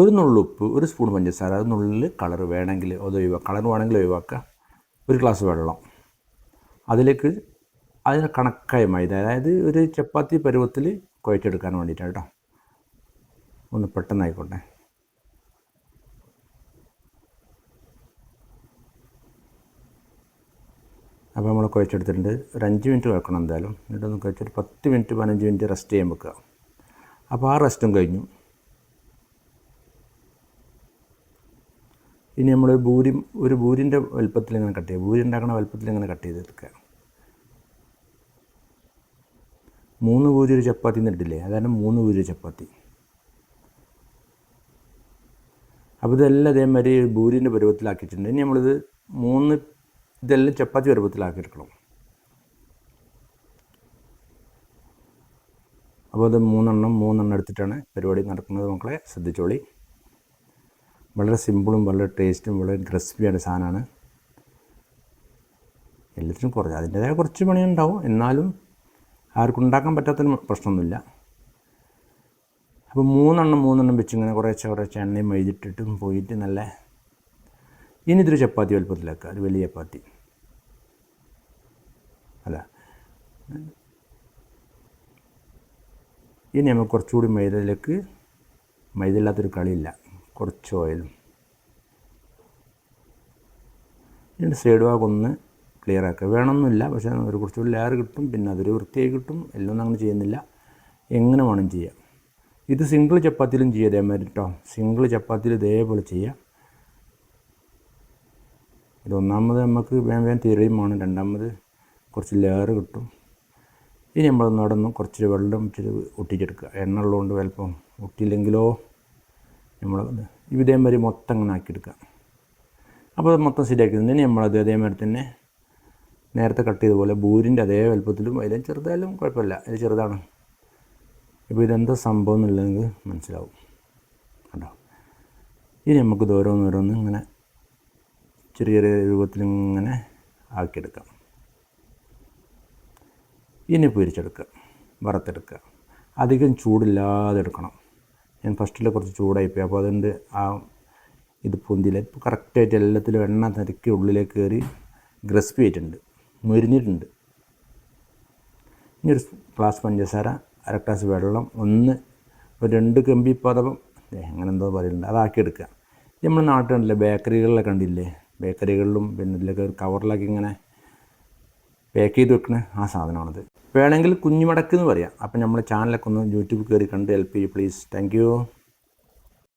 ഒരു നുള്ളുപ്പ് ഒരു സ്പൂൺ പഞ്ചസാര അത് നുള്ളിൽ കളർ വേണമെങ്കിൽ അത് ഒഴിവാക്കുക കളർ വേണമെങ്കിൽ ഒഴിവാക്കുക. ഒരു ഗ്ലാസ് വെള്ളം. അതിലേക്ക് അതിന് കണക്കായ മൈദ അതായത് ഒരു ചപ്പാത്തി പരുവത്തിൽ കുഴച്ചെടുക്കാൻ വേണ്ടിയിട്ടാണ് കേട്ടോ ഒന്ന് പെട്ടെന്നായിക്കോട്ടെ. അപ്പോൾ നമ്മൾ കുഴച്ചെടുത്തിട്ടുണ്ട്. ഒരു അഞ്ച് മിനിറ്റ് വെക്കണം എന്തായാലും. എന്നിട്ടൊന്ന് കുഴച്ചൊരു പത്ത് മിനിറ്റ് പതിനഞ്ച് മിനിറ്റ് റെസ്റ്റ് ചെയ്യാൻ വെക്കുക. അപ്പോൾ ആ റെസ്റ്റും കഴിഞ്ഞു. ഇനി നമ്മൾ ഭൂരി ഒരു ഭൂരിന്റെ വലുപ്പത്തിൽ ഇങ്ങനെ കട്ട് ചെയ്യുക. ഭൂരി ഉണ്ടാക്കണ വലുപ്പത്തിൽ ഇങ്ങനെ കട്ട് ചെയ്തെടുക്കുക. മൂന്ന് പൂരി ഒരു ചപ്പാത്തി എന്നിട്ടില്ലേ അതാണ് മൂന്ന് ഒരു ചപ്പാത്തി. അപ്പോൾ ഇതെല്ലാം അതേമാതിരി ഭൂരിന്റെ പരുവത്തിലാക്കിയിട്ടുണ്ട്. ഇനി നമ്മളിത് മൂന്ന് ഇതെല്ലാം ചപ്പാത്തി പരുവത്തിലാക്കിയെടുക്കണം. അപ്പോൾ അത് മൂന്നെണ്ണം മൂന്നെണ്ണം എടുത്തിട്ടാണ് പരിപാടി നടക്കുന്നത്. മക്കളെ ശ്രദ്ധിച്ചോളി. വളരെ സിമ്പിളും വളരെ ടേസ്റ്റും വളരെ ക്രിസ്പിയാണ് സാധനമാണ്. എല്ലാത്തിനും കുറച്ച് അതിന്റേതായ കുറച്ച് പണിയുണ്ടാവും. എന്നാലും ആർക്കും ഉണ്ടാക്കാൻ പറ്റാത്തതിന് പ്രശ്നമൊന്നുമില്ല. അപ്പോൾ മൂന്നെണ്ണം മൂന്നെണ്ണം വെച്ച് ഇങ്ങനെ കുറേശ്ശെ കുറേശ്ശെ എണ്ണയും മെഴുതിട്ടിട്ടും പോയിട്ട് നല്ല ഇനി ഇതൊരു ചപ്പാത്തി വലുപ്പത്തിലാക്കുക. ഒരു വലിയ ചപ്പാത്തി. അല്ല. ഇനി നമുക്ക് കുറച്ചുകൂടി മൈദയിലേക്ക് മൈദയില്ലാത്തൊരു കളിയില്ല. കുറച്ച് ഓയിലും ഇതിന്റെ സൈഡ് ഭാഗം ഒന്ന് ക്ലിയർ ആക്കുക. വേണമെന്നില്ല പക്ഷേ ഒരു കുറച്ചുകൂടി ലെയർ കിട്ടും പിന്നെ അതൊരു വൃത്തിയായി കിട്ടും. എല്ലാം അങ്ങനെ ചെയ്യുന്നില്ല. എങ്ങനെ വേണം ചെയ്യാം. ഇത് സിംഗിൾ ചപ്പാത്തിയിലും ചെയ്യുക ഇതേമാതിരി കേട്ടോ സിംഗിൾ ചപ്പാത്തിയിൽ ഇതേപോലെ ചെയ്യാം ഇത് ഒന്നാമത് നമുക്ക് വേഗം വേഗം വേണം. രണ്ടാമത് കുറച്ച് ലെയർ കിട്ടും. ഇനി നമ്മൾ നിന്ന് കുറച്ച് വെള്ളം ഇച്ചിരി ഒട്ടിച്ചെടുക്കുക എണ്ണ ഉള്ളതുകൊണ്ട് വലപ്പം ഒട്ടിയില്ലെങ്കിലോ നമ്മൾ ഇതേമാതിരി മൊത്തം അങ്ങനെ ആക്കിയെടുക്കാം അപ്പോൾ അത് മൊത്തം നമ്മൾ നമ്മളത് അതേമാതിരി തന്നെ നേരത്തെ കട്ട് ചെയ്ത പോലെ ബൂരിന്റെ അതേ വലുപ്പത്തിലും അതിലും ചെറുതായാലും കുഴപ്പമില്ല. ഇത് ചെറുതാണ്. ഇപ്പോൾ ഇതെന്താ സംഭവം എന്നുള്ളത് മനസ്സിലാവും. കണ്ടോ? ഇനി നമുക്ക് ഓരോന്നോരോന്ന് ഇങ്ങനെ ചെറിയ ചെറിയ രൂപത്തിൽ ഇങ്ങനെ ആക്കിയെടുക്കാം. ഇനി പൊരിച്ചെടുക്കുക. വറുത്തെടുക്കുക. അധികം ചൂടില്ലാതെ എടുക്കണം. ഞാൻ ഫസ്റ്റിൽ കുറച്ച് ചൂടായിപ്പോയി. അപ്പോൾ അതുകൊണ്ട് ആ ഇത് പൊന്തിയില്ല. ഇപ്പോൾ കറക്റ്റായിട്ട് എല്ലാത്തിലും എണ്ണ തിരക്കി ഉള്ളിലേക്ക് കയറി ഗ്രസ്പി ആയിട്ടുണ്ട് മുരിഞ്ഞിട്ടുണ്ട്. ഇനി ഒരു ഗ്ലാസ് പഞ്ചസാര അര ഗ്ലാസ് വെള്ളം ഒന്ന് ഒരു രണ്ട് കമ്പി പദം അങ്ങനെ എന്തോ പറയുന്നുണ്ട് അതാക്കിയെടുക്കുക നമ്മൾ നാട്ടിലുണ്ടല്ലോ ബേക്കറികളിലൊക്കെ കണ്ടില്ലേ ബേക്കറികളിലും പിന്നെ ഇതിലൊക്കെ കവറിലൊക്കെ ഇങ്ങനെ പാക്ക് ചെയ്ത് വെക്കുന്ന ആ സാധനമാണത്. വേണമെങ്കിൽ കുഞ്ഞുമടക്ക് എന്ന് പറയാം. അപ്പം നമ്മുടെ ചാനലൊക്കെ ഒന്ന് യൂട്യൂബ് കയറി കണ്ട് ഹെൽപ്പ് ചെയ്യും പ്ലീസ് താങ്ക്